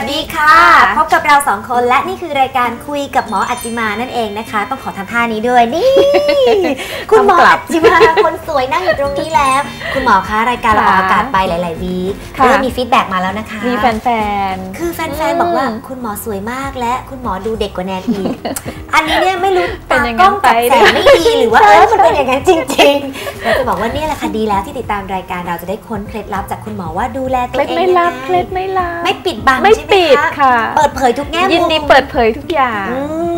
สวัสดีค่ะ พบกับเราสองคนและนี่คือรายการคุยกับหมออัจจิมานั่นเองนะคะ ต้องขอทำท่านี้ด้วยนี่ คุณหมอทำกลัอับจจิมาคนสวยนั่งอยู่ตรงนี้แล้ว คุณหมอคะรายการเราออกอากาศไปหลาย ๆ วีคค่ะก็มีฟีดแบ็กมาแล้วนะคะ มีแฟนคือแฟอืนมๆบอกว่าคุณหมอสวยมากและคุณหมอดูเด็กกว่าแนนอีก อันนี้เนี่ยไม่รู้เป็ตานอย่างกนั้ล้อนงกับไปแสงไม่ดีหรือว่าใช่เออมันเป็นอย่างนั้นจริงๆเราจะบอกว่าเนี่ยแหละค่ะดีแล้วที่ติดตามรายการเราจะได้ค้นเคล็ดลับจากคุณหมอว่าดูแลๆตัวเคล็ดเองไม่ลับยังงเคล็ดไม่ลับไม่ปิดบังไม่ใช่ไหมปิดคะค่ะ เปิดเผยทุกแง่มุมยินดีเปิดเผยทุกอย่างอืมอืม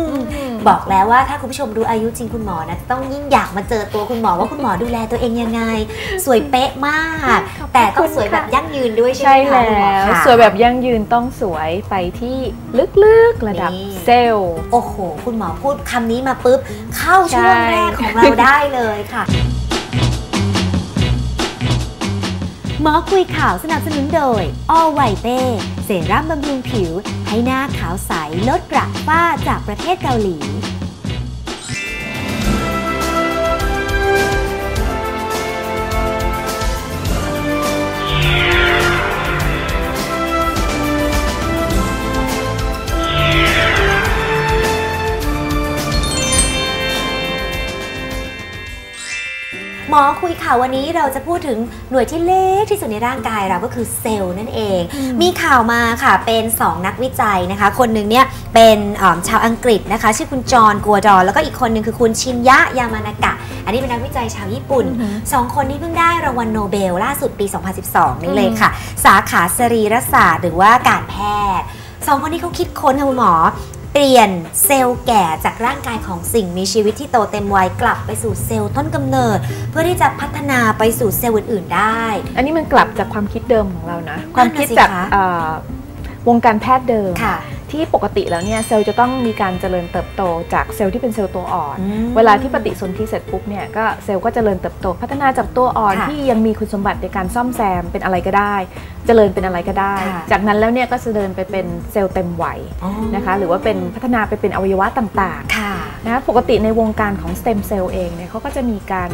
บอกแล้วว่าถ้าคุณผู้ชมดูอายุจริงคุณหมอนะต้องยิ่งอยากมาเจอตัวคุณหมอว่าคุณหมอดูแลตัวเองยังไง สวยเป๊ะมากขอบคุณแต่ต้องสวยค่ะแบบยั่งยืนด้วยใช่ใช่ไหมคะคุณหมอแล้วคะสวยแบบยั่งยืนต้องสวยไปที่ลึกๆระดับนี่เซลล์โอ้โห คุณหมอพูดคำนี้มาปุ๊บ เข้าช่วงใช่แรกของเราได้เลยค่ะ หมอคุยข่าวสนับสนุนโดยออไวเต้เซรั่มบำรุงผิว ให้หน้าขาวใสลดกระฝ้าจากประเทศเกาหลี หมอคุยข่าววันนี้เราจะพูดถึงหน่วยที่เล็กที่สุดในร่างกายเราก็คือเซลล์นั่นเองอืมมีข่าวมาค่ะเป็น 2 นักวิจัยนะคะ คนหนึ่งเนี่ยเป็นเอิ่มชาวอังกฤษนะคะ ชื่อคุณจอห์นกัวดอนแล้วก็อีกคนหนึ่งคือคุณชินยะยามานากะ อันนี้เป็นนักวิจัยชาวญี่ปุ่นอือหือสองคนนี้เพิ่งได้รางวัลโนเบลล่าสุดปี 2012 นี่เลยค่ะ สาขาสรีรศาสตร์ หรือว่าการแพทย์สองคนนี้เขาคิดค้นค่ะคุณหมอ เปลี่ยนเซลล์แก่จากร่างกายของสิ่งมีชีวิตที่โตเต็มวัยกลับไปสู่เซลล์ต้นกำเนิด เพื่อที่จะพัฒนาไปสู่เซลล์อื่นๆได้ อันนี้มันกลับจากความคิดเดิมของเรานะ ความคิดสิจากคะเอ่อวงการแพทย์เดิมค่ะ ที่ปกติแล้วเนี่ยเซลล์จะต้องมีการเจริญเติบโตจากเซลล์ที่เป็นเซลล์ตัวอ่อนอืมเวลาที่ปฏิสนธิเสร็จปุ๊บเนี่ยก็เซลล์ก็เจริญเติบโต พัฒนาจากตัวอ่อนค่ะที่ยังมีคุณสมบัติในการซ่อมแซมเป็นอะไรก็ได้ เจริญเป็นอะไรก็ได้ค่ะจากนั้นแล้วเนี่ยก็จะเดินไปเป็นเซลล์เต็มวัยอ๋อนะคะหรือว่าเป็นพัฒนาไปเป็นอวัยวะต่างค่ะๆนะปกติในวงการของสเต็มเซลล์เองเนี่ยเขาก็จะมีการ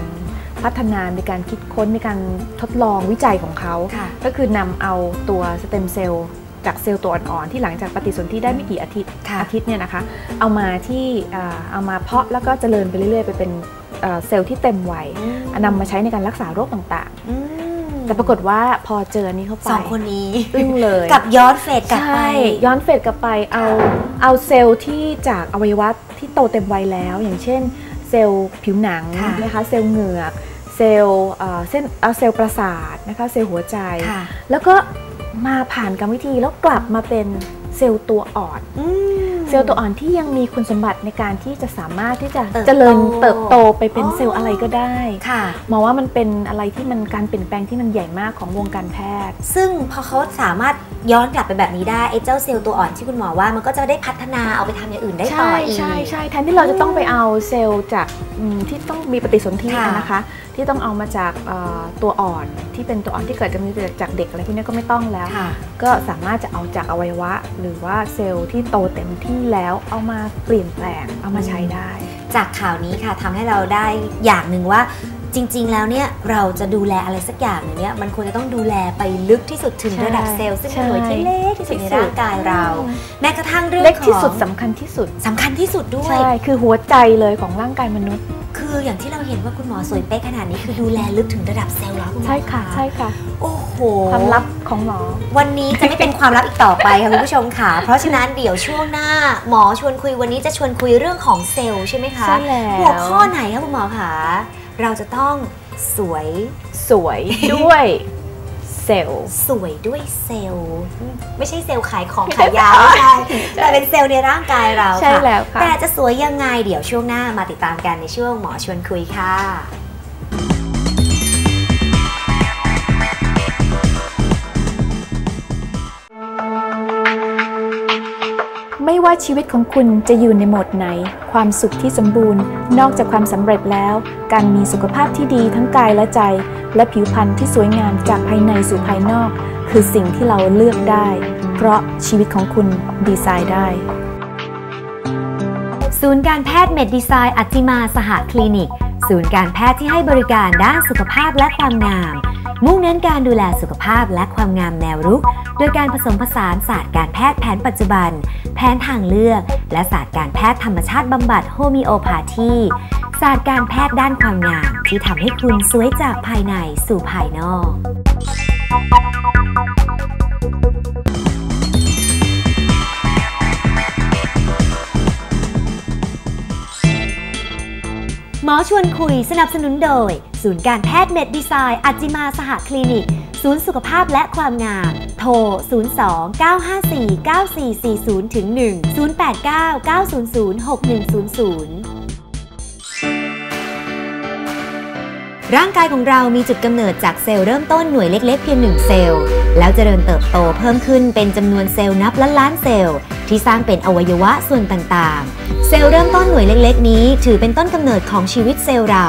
พัฒนามีการคิดค้นมีการทดลองวิจัยของเขาค่ะก็คือนำเอาตัวสเต็มเซลล์ จากเซลล์ตัวอ่อนๆที่หลังจากปฏิสนธิได้ไม่กี่อาทิตย์ค่ะอาทิตย์เนี่ยนะคะเอามาที่เอ่อเอามาเพาะแล้วก็เจริญไปเรื่อยๆ ไปเป็นเอ่อเซลล์ที่เต็มวัยอืมนำมาใช้ในการรักษาโรคต่างอืมๆแต่ปรากฏว่าพอเจออันนี้เข้าไปสองคนนี้อึ้งเลยกับย้อนเฟดกลับไปใช่ย้อนเฟดกลับไปเอาเอาเซลล์ที่จากอวัยวะที่โตเต็มวัยแล้ว อย่างเช่น เซลล์ผิวหนังค่ะนะคะเซลล์เหงือกเซลล์เอ่อเส้นเอาเซลล์ประสาทนะคะเซลล์หัวใจค่ะแล้วก็ มาผ่านกรรมวิธีแล้วกลับมาเป็นเซลล์ตัวอ่อนอืมเซลล์ตัวอ่อนที่ยังมีคุณสมบัติในการที่จะสามารถที่จะเติบโตเจริญเติบโตไปเป็นอ๋อเซลล์อะไรก็ได้ค่ะมองว่ามันเป็นอะไรที่มันการเปลี่ยนแปลงที่มันใหญ่มากของวงการแพทย์ ซึ่งพอเขาสามารถย้อนกลับไปแบบนี้ได้ไอ้เจ้าเซลล์ตัวอ่อนที่คุณหมอว่ามันก็จะได้พัฒนาเอาไปทำอย่างอื่นได้ต่ใช่ออีกใช่ใช่แทนที่เราจะต้องไปเอาเซลล์จากอืมที่ต้องมีปฏิสนธิค่ะนะคะ ที่ต้องเอามาจากเอ่อตัวอ่อนที่เป็นตัวอ่อนที่เกิดจากมีจากเด็กอะไรพวกนี้ก็ไม่ต้องแล้วค่ะก็สามารถจะเอาจากอวัยวะ หรือว่าเซลล์ที่โตเต็มที่แล้วเอามาเปลี่ยนแปลงเอามาใช้ได้ จากข่าวนี้ค่ะทำให้เราได้อย่างหนึ่งว่า จริง ๆ แล้วเนี่ยเราจะดูแลอะไรสักอย่างหนึ่งเนี่ยมันควรจะต้องดูแลไปลึกที่สุดถึงใช่ระดับเซลล์ซึ่งเป็นใช่หน่วยที่เล็กที่สุดในที่สุดร่างกายเรา แม้กระทั่งเรื่องเล็กที่ของสุดสำคัญที่สุดสำคัญที่สุดด้วยใช่คือหัวใจเลยของร่างกายมนุษย์ คืออย่างที่เราเห็นว่าคุณหมอสวยเป๊ะขนาดนี้คือดูแลลึกถึงระดับเซลล์แล้วคุณหมอใช่ค่ะใช่ค่ะโอ้โหความลับของหมอ วันนี้จะไม่เป็นความลับอีกต่อไปค่ะคุณผู้ชมค่ะ เพราะฉะนั้นเดี๋ยวช่วงหน้า หมอชวนคุยวันนี้จะชวนคุยเรื่องของเซลล์ใช่ไหมคะใช่แล้วหัวข้อไหนคะคุณหมอคะ เราจะต้องสวยสวยด้วยเซลล์สวยด้วยเซลล์ไม่ใใช่เซลล์ขายของขายยาไม่ใช่แต่เป็นเซลล์ในร่างกายเราใช่ค่ะแล้วค่ะแต่จะสวยยังไงเดี๋ยวช่วงหน้ามาติดตามกันในช่วงหมอชวนคุยค่ะ ว่าชีวิตของคุณจะอยู่ในโหมดไหน ความสุขที่สมบูรณ์ นอกจากความสำเร็จแล้ว การมีสุขภาพที่ดีทั้งกายและใจ และผิวพรรณที่สวยงามจากภายในสู่ภายนอก คือสิ่งที่เราเลือกได้ เพราะชีวิตของคุณดีไซน์ได้ ศูนย์การแพทย์เมดดีไซน์อัจจิมาสหคลินิก ศูนย์การแพทย์ที่ให้บริการด้านสุขภาพและความงาม มุ่งเน้นการดูแลสุขภาพและความงามแนวรุก โดยการผสมผสานศาสตร์การแพทย์แผนปัจจุบัน แผนทางเลือก และศาสตร์การแพทย์ธรรมชาติบำบัดโฮมิโอพาธีศาสตร์การแพทย์ด้านความงาม ที่ทำให้คุณสวยจากภายในสู่ภายนอก หมอชวนคุยสนับสนุนโดย ศูนย์การแพทย์เมดดีไซน์อัจจิมาสหคลินิก ศูนย์สุขภาพและความงาม โทร 02 954 9440ถึง1 089 900 6100 ร่างกายของเรามีจุดกำเนิดจากเซลล์เริ่มต้นหน่วยเล็กๆเพียงหนึ่งเซลล์ แล้วเจริญเติบโตเพิ่มขึ้นเป็นจำนวนเซลล์นับล้านล้านเซลล์ ที่สร้างเป็นอวัยวะส่วนต่างๆ เซลล์เริ่มต้นหน่วยเล็กๆ นี้ ถือเป็นต้นกำเนิดของชีวิตเซลล์เรา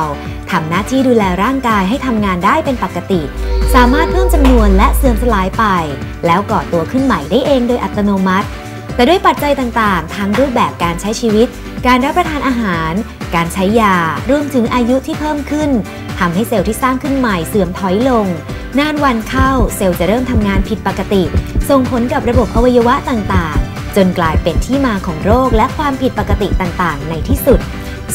ทำหน้าที่ดูแลร่างกายให้ทำงานได้เป็นปกติ สามารถเพิ่มจำนวนและเสื่อมสลายไป แล้วก่อตัวขึ้นใหม่ได้เองโดยอัตโนมัติ แต่ด้วยปัจจัยต่างๆ ทั้งรูปแบบการใช้ชีวิต การรับประทานอาหาร การใช้ยารวมถึงอายุที่เพิ่มขึ้น ทำให้เซลล์ที่สร้างขึ้นใหม่เสื่อมถอยลง นานวันเข้าเซลล์จะเริ่มทำงานผิดปกติ ส่งผลกับระบบอวัยวะต่างๆ จนกลายเป็นที่มาของโรคและความผิดปกติต่างๆ ในที่สุด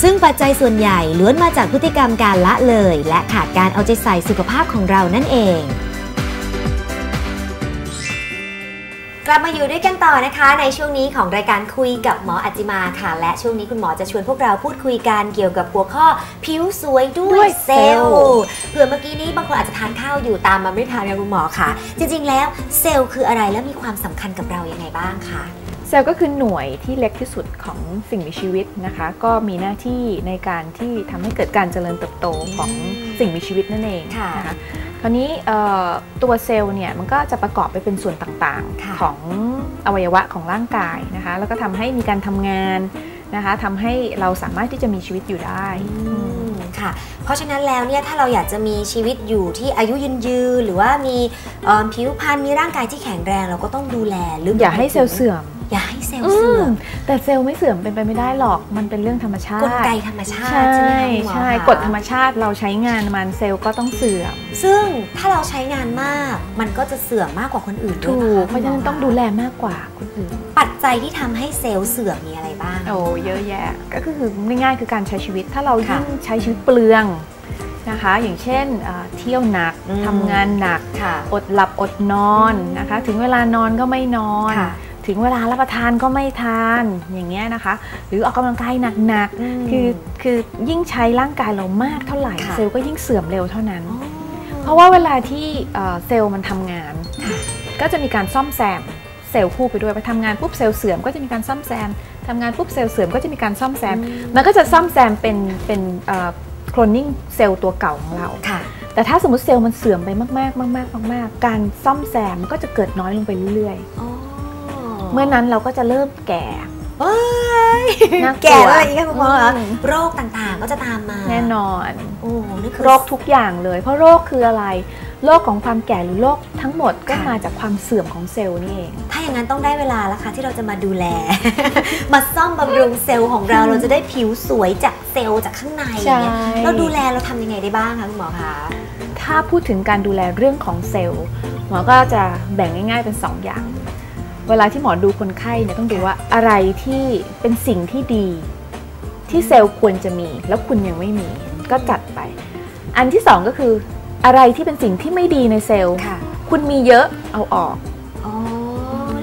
ซึ่งปัจจัยส่วนใหญ่ล้วนมาจากพฤติกรรมการละเลย และขาดการเอาใจใส่สุขภาพของเรานั่นเอง กลับมาอยู่ด้วยกันต่อนะคะ ในช่วงนี้ของรายการคุยกับหมออัจจิมาค่ะ และช่วงนี้คุณหมอจะชวนพวกเราพูดคุยกันเกี่ยวกับหัวข้อผิวสวยด้วด้วยยเซเซลลล์ล์เผื่อเมื่อกี้นี้บางคนอาจจะทานข้าวอยู่ตามมาไม่ทานนะคุณหมอค่ะ จริง ๆ แล้วเซลล์คืออะไรและมีความสำคัญกับเรายังไงบ้างคะเซลล์ก็คือหน่วยที่เล็กที่สุดของสิ่งมีชีวิตนะคะ ก็มีหน้าที่ในการที่ทำให้เกิดการเจริญเติบโตของสิ่งมีชีวิตนั่นเองค่ะนะคะ คราวนี้เอ่อตัวเซลล์เนี่ยมันก็จะประกอบไปเป็นส่วนต่างค่ะๆของอวัยวะของร่างกายนะคะ แล้วก็ทำให้มีการทำงานนะคะทำให้เราสามารถที่จะมีชีวิตอยู่ได้อืมค่ะ เพราะฉะนั้นแล้วเนี่ยถ้าเราอยากจะมีชีวิตอยู่ที่อายุยืนยืนหรือว่ามีเอ่อผิวพรรณมีร่างกายที่แข็งแรง เราก็ต้องดูแลลึกอย่าให้เซลล์เสื่อม อย่าให้เซลล์เสื่อมแต่เซลล์ไม่เสื่อมเป็นไปไม่ได้หรอกมันเป็นเรื่องธรรมชาติกลไกธรรมชาใช่ติใช่ไหมคะคุณหมอใช่คะกฎธรรมชาติเราใช้งานมันเซลล์ก็ต้องเสื่อม ซึ่งถ้าเราใช้งานมากมันก็จะเสื่อมมากกว่าคนอื่นด้วยถูนกเพราะฉะนั้นต้องดูแลมากกว่าคนอื่น ปัจจัยที่ทำให้เซลล์เสื่อมมีอะไรบ้างโอ้เยอะแยะ ก็คือง่ายๆคือการใช้ชีวิตถ้าเราค่ะยิ่งใช้ชีวิตเปลืองนะคะ อย่างเช่นเอ่อเที่ยวหนักอืมทำงานหนักค่ะอดหลับอดนอนนะคะ ถึงเวลานอนก็ไม่นอนค่ะ ถึงเวลารับประทานก็ไม่ทานอย่างเงี้ยนะคะ หรือออกกำลังกายหนักอืมๆคือคือยิ่งใช้ร่างกายเรามากเท่าไหร่ค่ะเซลล์ก็ยิ่งเสื่อมเร็วเท่านั้นอ๋อเพราะว่าเวลาที่เอ่อเซลล์มันทำงานค่ะก็จะมีการซ่อมแซมเซลล์คู่ไปด้วยไปทำงานปุ๊บเซลล์เสื่อมก็จะมีการซ่อมแซมทำงานปุ๊บเซลล์เสื่อมก็จะมีการซ่อมแซมมันก็จะซ่อมแซมเป็นเป็นโคลนนิ่งเซลล์ตัวเก่าของเราค่ะแต่ถ้าสมมติเซลล์มันเสื่อมไปมากๆ มาก ๆ มาก ๆ การซ่อมแซมมันก็จะเกิดน้อยลงไปเรื่อยอ๋อๆ เมื่อนั้นเราก็จะเริ่มแก่เอ้ยน่ากลัวแก่แล้วอะไรอย่างเงี้ยคุณหมอเหรออืมโรคต่างๆก็จะตามมาแน่นอนโอ้นี่คือโรคทุกอย่างเลย เพราะโรคคืออะไรโรคของความแก่หรือโรคทั้งหมดก็ค่ะมาจากความเสื่อมของเซลล์นี่เอง ถ้าอย่างนั้นต้องได้เวลาแล้วค่ะที่เราจะมาดูแล มาซ่อมบำรุงเซลล์ของเราเราจะได้ผิวสวยจากเซลล์จากข้างในอย่างเงี้ยใช่เราดูแลเราทำยังไงได้บ้างคะคุณหมอคะถ้าพูดถึงการดูแลเรื่องของเซลล์หมอก็จะแบ่งง่าย ๆเป็น 2 อย่าง เวลาที่หมอดูคนไข้เนี่ยต้องดูว่าอะไรที่เป็นสิ่งที่ดี ที่เซลล์ควรจะมี แล้วคุณยังไม่มี ก็จัดไป อันที่2ก็คืออะไรที่เป็นสิ่งที่ไม่ดีในเซลล์ค่ะคุณมีเยอะเอาออกอ๋อ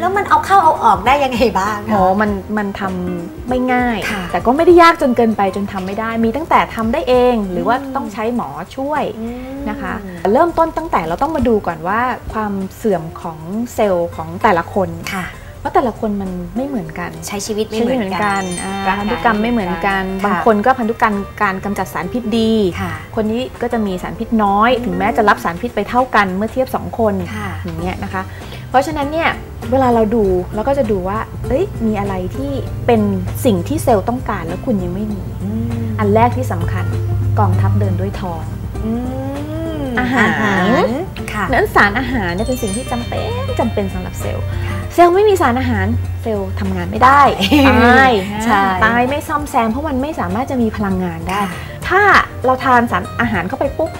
แล้วมันเอาเข้าเอาออกได้ยังไงบ้างหมคะอมันมันทำไม่ง่ายค่ะแต่ก็ไม่ได้ยากจนเกินไปจนทำไม่ได้ มีตั้งแต่ทำได้เอง หรือว่าอืมต้องใช้หมอช่วยอืมนะคะ เริ่มต้นตั้งแต่เราต้องมาดูก่อนว่าความเสื่อมของเซลล์ของแต่ละคนค่ะเพราะแต่ละคนมันไม่เหมือนกันใช้ชีวิตไม่ใช่เหมือนกันอ่าร่างกายพันธุกรรมไม่เหมือนกันค่ะบางคนก็พันธุกรรมการกำจัดสารพิษดีค่ะคนนี้ก็จะมีสารพิษน้อย ถึงแม้จะรับสารพิษไปเท่ากันเมื่อเทียบ 2 คนค่ะอย่างเงี้ยนะคะ เพราะฉะนั้นเนี่ยเวลาเราดูเราก็จะดูว่า เอ้ยมีอะไรที่เป็นสิ่งที่เซลล์ต้องการแล้วคุณยังไม่มี อันแรกที่สำคัญกองทัพเดินด้วยท้องอืมอาหารค่ะนั้นสารอาหารเนี่ยเป็นสิ่งที่จำเป็นจำเป็นสำหรับเซลล์ค่ะเซลล์ไม่มีสารอาหารเซลล์ทำงานไม่ได้ตายใช่ตายไม่ซ่อมแซมเพราะมันไม่สามารถจะมีพลังงานได้ค่ะถ้าเราทานสารอาหารเข้าไปปุ๊บ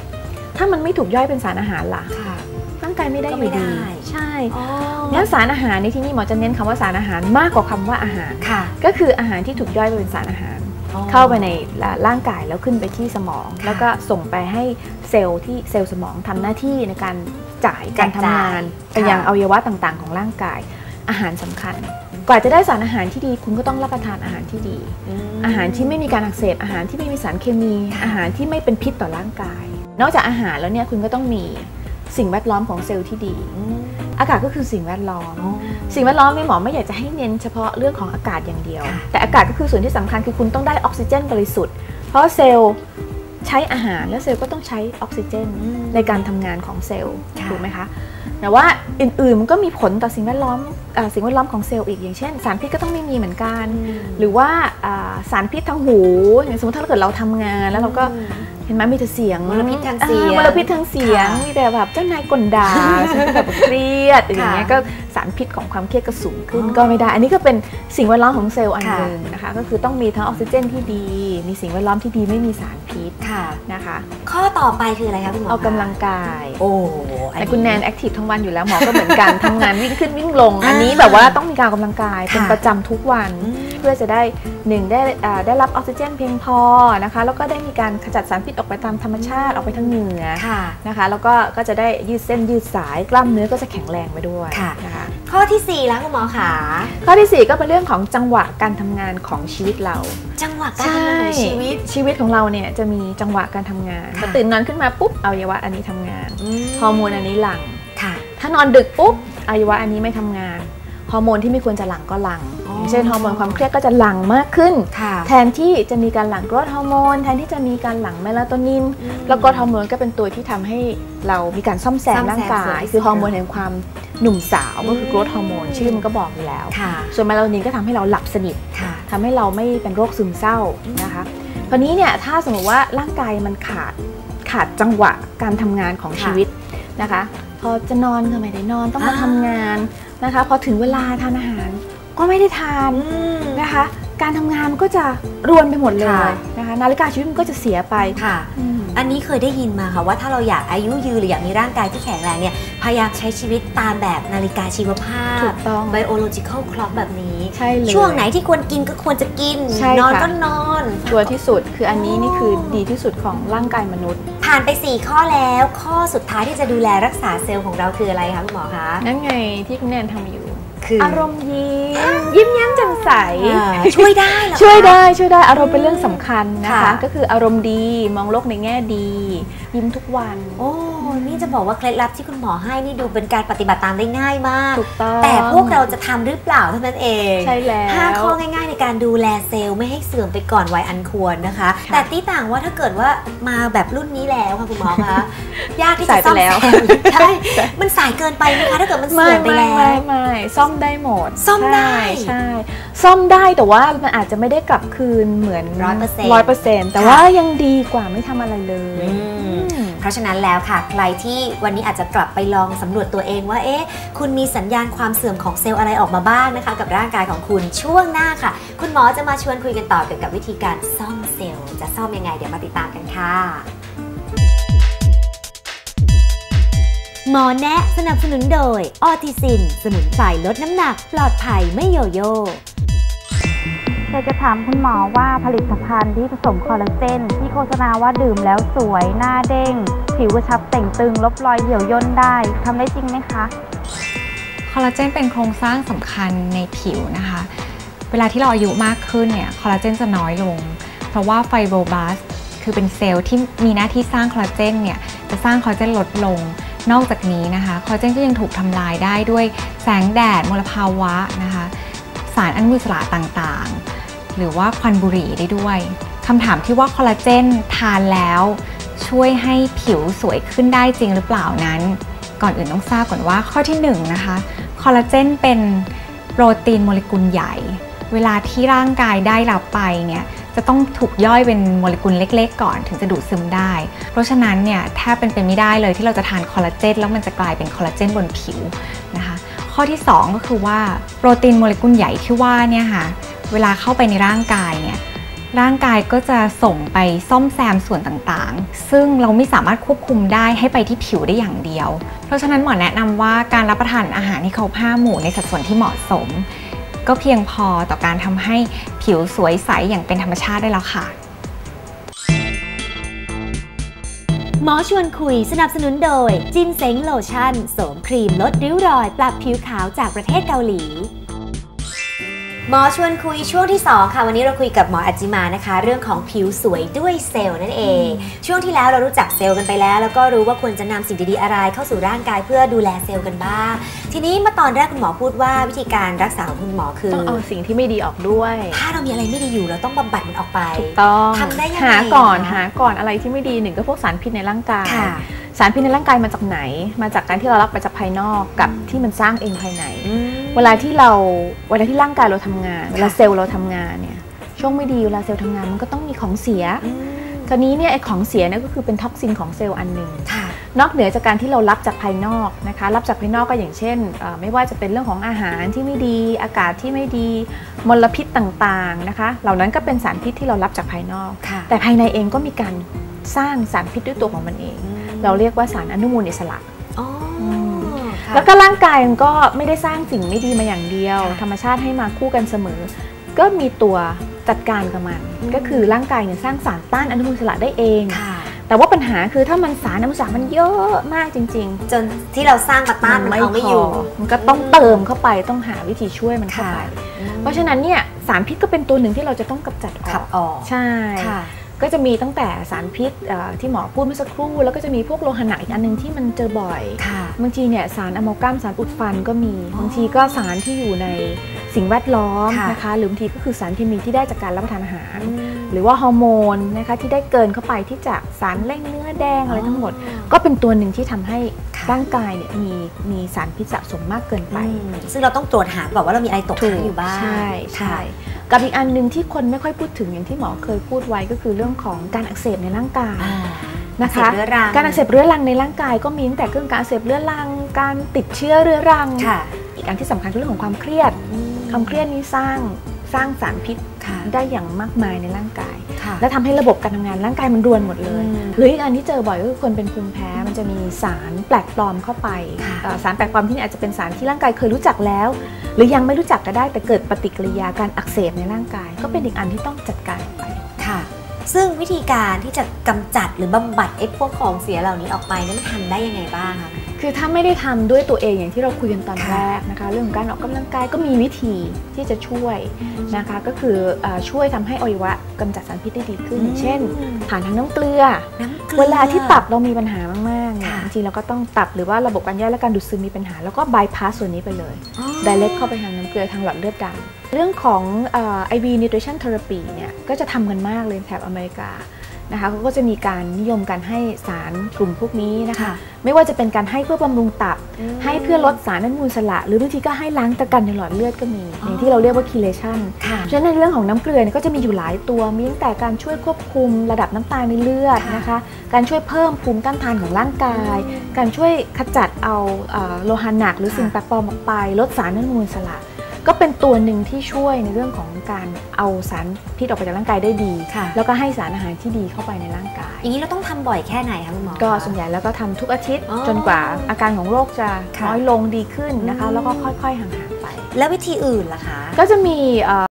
ถ้ามันไม่ถูกย่อยเป็นสารอาหารล่ะค่ะร่างกายไม่ได้ก็อไม่ยู่ดีได้ ใช่อ๋องั้นสารอาหารในที่นี่หมอจะเน้นคำว่าสารอาหารมากกว่าคำว่าอาหารค่ะ ก็คืออาหารที่ถูกย่อยไปเป็นสารอาหาร เข้าไปในร่างกายแล้วขึ้นไปที่สมอง แล้วก็ส่งไปให้เซลล์ที่เซลล์สมองทำหน้าที่ในการจ่ายการทำงานไปค่ะยังอวัยวะต่างๆ ของร่างกายอาหารสำคัญ กว่าจะได้สารอาหารที่ดี คุณก็ต้องรับประทานอาหารที่ดีมอาหารที่ไม่มีการอักเสบอาหารที่ไม่มีสารเคมีค่ะอาหารที่ไม่เป็นพิษต่อร่างกาย นอกจากอาหารแล้วเนี่ยคุณก็ต้องมี สิ่งแวดล้อมของเซลล์ที่ดีอืมอากาศก็คือสิ่งแวดล้อมอ๋อสิ่งแวดล้อมเนี่ยหมอไม่อยากจะให้เน้นเฉพาะเรื่องของอากาศอย่างเดียวค่ะแต่อากาศก็คือส่วนที่สำคัญคือคุณต้องได้ออกซิเจนบริสุทธิ์ เพราะเซลล์ใช้อาหารแล้วเซลล์ก็ต้องใช้ออกซิเจนอืมในการทำงานของเซลล์ค่ะถูกไหมคะแต่ว่าอื่นๆมันก็มีผลต่อสิ่งแวดล้อมเอ่อสิ่งแวดล้อมของเซลล์อีกอย่างเช่น สารพิษก็ต้องไม่มีเหมือนกัน หรือว่าอ่าสารพิษทางหูอย่างสมมติถ้าเกิดเราทำงานแล้วเราก็เห็นไหมมีแต่เสียงมลพิษทางเสียงอ่มลพิษทางเสียงค่ะมีแต่แบบเจ้านายกลด่าฉันก็แบบเครียดอย่างเงี้ยค่ะก็สารพิษของความเครียดก็สูงขึ้นอ๋อก็ไม่ได้ อันนี้ก็เป็นสิ่งแวดล้อมของเซลล์อันค่ะหนึ่งนะคะก็คือต้องมีทั้งออกซิเจนที่ดี มีสิ่งแวดล้อมที่ดีไม่มีสารพิษค่ะนะคะ ข้อต่อไปคืออะไรคะคุณหมอออกกำลังกาย โอ้แต่คุณแนนแอคทีฟทั้งวันอยู่แล้วหมอก็เหมือนกันทำงานวิ่งขึ้นวิ่งลงอ่าอันนี้แบบว่าต้องมีการออกกำลังกายเป็นค่ะประจำทุกวันอืมเพื่อจะได้หนึ่งได้อ่าได้รับออกซิเจนเพียงพอนะคะ แล้วก็ได้มีการขจัดสารพิษออกไปตามธรรมชาติออกไปทางเหงื่อค่ะนะคะ แล้วก็ก็จะได้ยืดเส้นยืดสายกล้ามเนื้อก็จะแข็งแรงไปด้วยค่ะนะคะ ข้อที่สี่แล้วคุณหมอขาข้อที่ 4 ก็เป็นเรื่องของจังหวะการทำงานของชีวิตเรา จังหวะการทำงานของชีวิตชีวิตของเราเนี่ยจะมีจังหวะการทำงานค่ะพอตื่นนอนขึ้นมาปุ๊บอวัยวะอันนี้ทำงานมฮอร์โมนอันนี้หลั่งค่ะ ถ้านอนดึกปุ๊บอวัยวะอันนี้ไม่ทำงานฮอร์โมนที่ไม่ควรจะหลั่งก็หลั่งอ๋อออย่างเช่นฮอร์โมนความเครียดก็จะหลั่งมากขึ้นค่ะแทนที่จะมีการหลั่งกรดฮอร์โมนแทนที่จะมีการหลั่งเมลาโทนินอืมแล้วกรดฮอร์โมนก็เป็นตัวที่ทำให้เรามีการซ่อมแซซ่อมมแซมร่างกาส่วนยที่คือเสื่อมฮอร์โมนแห่งความ หนุ่มสาวอืมก็คือกรดฮอร์โมนชื่อมันก็บอกอยู่แล้วค่ะส่วนเมลาโทนินก็ทำให้เราหลับสนิทค่ะทำให้เราไม่เป็นโรคซึมเศร้านะคะคราวนี้เนี่ยถ้าสมมติว่าร่างกายมันขาดขาดจังหวะการทำงานของค่ะชีวิตนะคะพอจะนอนก็ไม่ได้นอนต้องมาอ่าทำงานนะคะพอถึงเวลาทานอาหารก็ไม่ได้ทานอืมนะคะ การทำงานมันก็จะรวนไปหมดเลยค่ะนะคะนาฬิกาชีวิตมันก็จะเสียไปค่ะอืมอันนี้เคยได้ยินมาค่ะว่าถ้าเราอยากอายุยืนหรืออยากมีร่างกายที่แข็งแรงเนี่ยพยายามใช้ชีวิตตามแบบนาฬิกาชีวภาถูพกต้อง biological clock แบบนี้ใช่เลยช่วงไหนที่ควรกินก็ควรจะกินใช่นอนค่ะก็นอนตัวที่สุดคืออันนี้นี่คือดีที่สุดของร่างกายมนุษย์ ผ่านไป 4 ข้อแล้ว ข้อสุดท้ายที่จะดูแลรักษาเซลล์ของเราคืออะไรคะคุณหมอคะนั่นไงที่คุณแนนทำอยู่ คืออารมณ์ยิ้มยิ้มแย้มแจ่มใสอ่าช่วยได้เหรอคะช่วยได้ช่วยได้อารมณ์เป็นเรื่องสำคัญนะคะค่ะก็คืออารมณ์ดีมองโลกในแง่ดี ยิ้มทุกวัน โอ้นี่จะบอกว่าเคล็ดลับที่คุณหมอให้นี่ดูเป็นการปฏิบัติตามได้ง่ายมากถูกต้องแต่พวกเราจะทำหรือเปล่าเท่านั้นเองใช่แล้วห้าข้อง่าย ๆ ในการดูแลเซลล์ไม่ให้เสื่อมไปก่อนวัยอันควรนะคะค่ะแต่ที่ต่างว่าถ้าเกิดว่ามาแบบรุ่นนี้แล้วค่ะคุณหมอคะยากที่สาจะยไปซ่อมแล้วแซมใช่มันสายเกินไปไหมคะถ้าเกิดมันไม่เสื่อมไปไม่แล้วไม่ไม่ซ่อมได้หมดซ่อมได้ใช่ใช่ซ่อมได้แต่ว่ามันอาจจะไม่ได้กลับคืนเหมือน100%ร้อยเปอร์เซ็นต์แต่ค่ะว่ายังดีกว่าไม่ทำอะไรเลยอืมอืมเพราะฉะนั้นแล้วค่ะ ใครที่วันนี้อาจจะกลับไปลองสำรวจตัวเองว่าเอ๊ะคุณมีสัญญาณความเสื่อมของเซลล์อะไรออกมาบ้างนะคะ กับร่างกายของคุณช่วงหน้าค่ะ คุณหมอจะมาชวนคุยกันต่อเกี่ยวกับวิธีการซ่อมเซลล์จะซ่อมยังไงเดี๋ยวมาติดตามกันค่ะ หมอแนะสนับสนุนโดยออทิซิน สมุนไพรลดน้ำหนัก ปลอดภัยไม่โยโย่อยากจะถามคุณหมอว่าผลิตภัณฑ์ที่ผสมคอลลาเจนที่โฆษณาว่าดื่มแล้วสวย หน้าเด้ง ผิวกระชับเต่งตึง ลบรอยเหี่ยวย่นได้ทำได้จริงไหมคะ คอลลาเจนเป็นโครงสร้างสำคัญในผิวนะคะ เวลาที่เราอายุมากขึ้นเนี่ยคอลลาเจนจะน้อยลง เพราะว่าไฟโบรบลาสต์คือเป็นเซลล์ที่มีหน้าที่สร้างคอลลาเจนเนี่ยจะสร้างคอลลาเจนลดลง นอกจากนี้นะคะคอลลาเจนก็ยังถูกทำลายได้ด้วยแสงแดดมลภาวะนะคะสารอนุมูลอิสระต่างๆ หรือว่าควันบุหรี่ได้ด้วยคำถามที่ว่าคอลลาเจนทานแล้วช่วยให้ผิวสวยขึ้นได้จริงหรือเปล่านั้น ก่อนอื่นต้องทราบก่อนว่าข้อที่หนึ่งนะคะคอลลาเจนเป็นโปรตีนโมเลกุลใหญ่ เวลาที่ร่างกายได้รับไปเนี่ย จะต้องถูกย่อยเป็นโมเลกุลเล็ก ๆ ก่อนถึงจะดูดซึมได้ เพราะฉะนั้นเนี่ยแทบเป็นไปไม่ได้เลยที่เราจะทานคอลลาเจนแล้วมันจะกลายเป็นคอลลาเจนบนผิวนะคะ ข้อที่ 2 ก็คือว่าโปรตีนโมเลกุลใหญ่ที่ว่าเนี่ยค่ะเวลาเข้าไปในร่างกายเนี่ยร่างกายก็จะส่งไปซ่อมแซมส่วนต่างๆ ซึ่งเราไม่สามารถควบคุมได้ให้ไปที่ผิวได้อย่างเดียว เพราะฉะนั้นหมอแนะนำว่าการรับประทานอาหารที่ครบห้าหมู่ในสัดส่วนที่เหมาะสม ก็เพียงพอต่อการทำให้ผิวสวยใสอย่างเป็นธรรมชาติได้แล้วค่ะ หมอชวนคุยสนับสนุนโดยจินเซ็งโลชั่น โสมครีมลดริ้วรอย ปรับผิวขาวจากประเทศเกาหลี หมอชวนคุยช่วงที่ 2 ค่ะ วันนี้เราคุยกับหมออัจจิมานะคะ เรื่องของผิวสวยด้วยเซลล์นั่นเอง ช่วงที่แล้วเรารู้จักเซลล์กันไปแล้ว แล้วก็รู้ว่าควรจะนำสิ่งดีๆอะไรเข้าสู่ร่างกายเพื่อดูแลเซลล์กันบ้าง ทีนี้เมื่อตอนแรกคุณหมอพูดว่าวิธีการรักษาของคุณหมอคือต้องเอาสิ่งที่ไม่ดีออกด้วย ถ้าเรามีอะไรไม่ดีอยู่เราต้องบำบัดมันออกไปถูกต้องทำได้ยังไงหาก่อนคะหาก่อนอะไรที่ไม่ดีหนึ่งก็พวกสารพิษในร่างกายค่ะ สารพิษในร่างกายมาจากไหน มาจากการที่เรารับมาจากภายนอกกับที่มันสร้างเองภายในอืมเวลาที่เราเวลาที่ร่างกายเราทำงานค่ะเวลาเซลล์เราทำงานเนี่ยช่วงไม่ดีเวลาเซลล์ทำงานมันก็ต้องมีของเสียอืมคราวนี้เนี่ยไอ้ของเสียเนี่ยก็คือเป็นท็อกซินของเซลล์อันหนึ่งค่ะนอกเหนือจากการที่เรารับจากภายนอกนะคะ รับจากภายนอกก็อย่างเช่นเอ่อไม่ว่าจะเป็นเรื่องของอาหารที่ไม่ดี อากาศที่ไม่ดี มลพิษต่างๆนะคะ เหล่านั้นก็เป็นสารพิษที่เรารับจากภายนอกค่ะแต่ภายในเองก็มีการสร้างสารพิษด้วยตัวของมันเอง เราเรียกว่าสารอนุมูลอิสระอ๋อค่ะแล้วก็ร่างกายมันก็ไม่ได้สร้างสิ่งไม่ดีมาอย่างเดียวค่ะธรรมชาติให้มาคู่กันเสมอ ก็มีตัวจัดการกับมันอืมก็คือร่างกายเนี่ยสร้างสารต้านอนุมูลอิสระได้เองค่ะแต่ว่าปัญหาคือถ้ามันสารอนุมูลอิสระมันเยอะมากจริงจนที่เราสร้างมาๆต้านมันเอาไม่อยู่พมันก็ต้องเติมเข้าไปต้องหาวิธีช่วยมันเข้าค่ะไป เพราะฉะนั้นเนี่ยสารพิษก็เป็นตัวหนึ่งที่เราจะต้องกำจัดอขัอบกออกใช่ค่ะ ก็จะมีตั้งแต่สารพิษเอ่อที่หมอพูดเมื่อสักครู่ แล้วก็จะมีพวกโลหะหนักอีกอันหนึงที่มันเจอบ่อยค่ะบางทีเนี่ยสารอะโมกัมสารอุดฟันก็มีอ๋อบางทีก็สารที่อยู่ในสิ่งแวดล้อมค่ะนะคะหรือบางทีก็คือสารเคมีที่ได้จากการรับประทานอาหาร หรือว่าฮอร์โมนนะคะที่ได้เกินเข้าไปที่จากสารเร่งเนื้อแดงอะไรทั้งหมด ก็เป็นตัวหนึ่งที่ทำให้ค่ะร่างกายเนี่ยมีมีสารพิษสะสมมากเกินไปอืมซึ่งเราต้องตรวจหาก่อนว่าเรามีอะไรตกค้างอยู่บ้างใช่ใช่ค่ะ กับอีกอันหนึ่งที่คนไม่ค่อยพูดถึงอย่างที่หมอเคยพูดไว้ก็คือเรื่องของการอักเสบในร่างกายอ่านะคะอักเสบเรื้อรังการอักเสบเรื้อรังในร่างกายก็มีตั้งแต่เรื่องการอักเสบเรื้อรัง การติดเชื้อเรื้อรังค่ะอีกอันที่สำคัญคือเรื่องของความเครียด ความเครียดนี้สร้างสร้างสารพิษค่ะได้อย่างมากมายในร่างกายค่ะและทำให้ระบบการทำงานร่างกายมันรวนหมดเลยอืมหรืออีกอันที่เจอบ่อยก็คือคนเป็นภูมิแพ้มันจะมีสารแปลกปลอมเข้าไปค่ะเอ่อสารแปลกปลอมที่นี่อาจจะเป็นสารที่ร่างกายเคยรู้จักแล้วหรือยังไม่รู้จักก็ได้แต่เกิดปฏิกิริยาการอักเสบในร่างกาย ก็เป็นอีกอันที่ต้องจัดการออกไปค่ะ ซึ่งวิธีการที่จะกำจัดหรือบำบัดไอ้พวกของเสียเหล่านี้ออกไปนั้นมันทำได้ยังไงบ้างคะคือถ้าไม่ได้ทำด้วยตัวเองอย่างที่เราคุยกันตอนค่ะแรกนะคะ เรื่องของการออกกำลังกายก็มีวิธีที่จะช่วยนะคะ ก็คือเออช่วยทำให้อวัยวะ กำจัดสารพิษได้ดีขึ้นอย่างเช่น ผ่านทางน้ำเกลือน้ำเกลือ เวลาที่ตับเรามีปัญหามากๆเนี่ยค่ะบางทีเราก็ต้องตับหรือว่าระบบการย่อยและการดูดซึมมีปัญหา แล้วก็บายพาสส่วนนี้ไปเลยอ๋อ direct เข้าไปทางน้ำเกลือทางหลอดเลือดดำเรื่องของเอ่อ IV nutrition therapy เนี่ยก็จะทำกันมากเลยแถบอเมริกา นะคะเขาก็จะมีการนิยมการให้สารกลุ่มพวกนี้นะคะค่ะไม่ว่าจะเป็นการให้เพื่อบำรุงตับมให้เพื่อลดสารอนุมูลอิสระหรือบางทีก็ให้ล้างตะกันในหลอดเลือดก็มีอ๋อออย่างที่เราเรียกว่า chelation ค่ะเพราะฉะนั้นในเรื่องของน้ำเกลือเนี่ยก็จะมีอยู่หลายตัว มีตั้งแต่การช่วยควบคุมระดับน้ำตาลในเลือดค่ะนะคะ การช่วยเพิ่มภูมิต้านทานของร่างกาย การช่วยขจัดเอาเอ่อโลหะหนัก หรือค่ะสิ่งแปลกปลอมออกไป ลดสารอนุมูลอิสระ ก็เป็นตัวหนึ่งที่ช่วยในเรื่องของการเอาสารพิษออกไปจากร่างกายได้ดี ค่ะ แล้วก็ให้สารอาหารที่ดีเข้าไปในร่างกาย อย่างนี้เราต้องทำบ่อยแค่ไหนคะคุณหมอ ก็ส่วนใหญ่แล้วก็ทำทุกอาทิตย์ อ๋อจนกว่าอาการของโรคจะค่ะ น้อยลงดีขึ้นนะคะอืมแล้วก็ค่อยๆห่างๆไป แล้ววิธีอื่นล่ะคะ ก็จะมีเอ่อ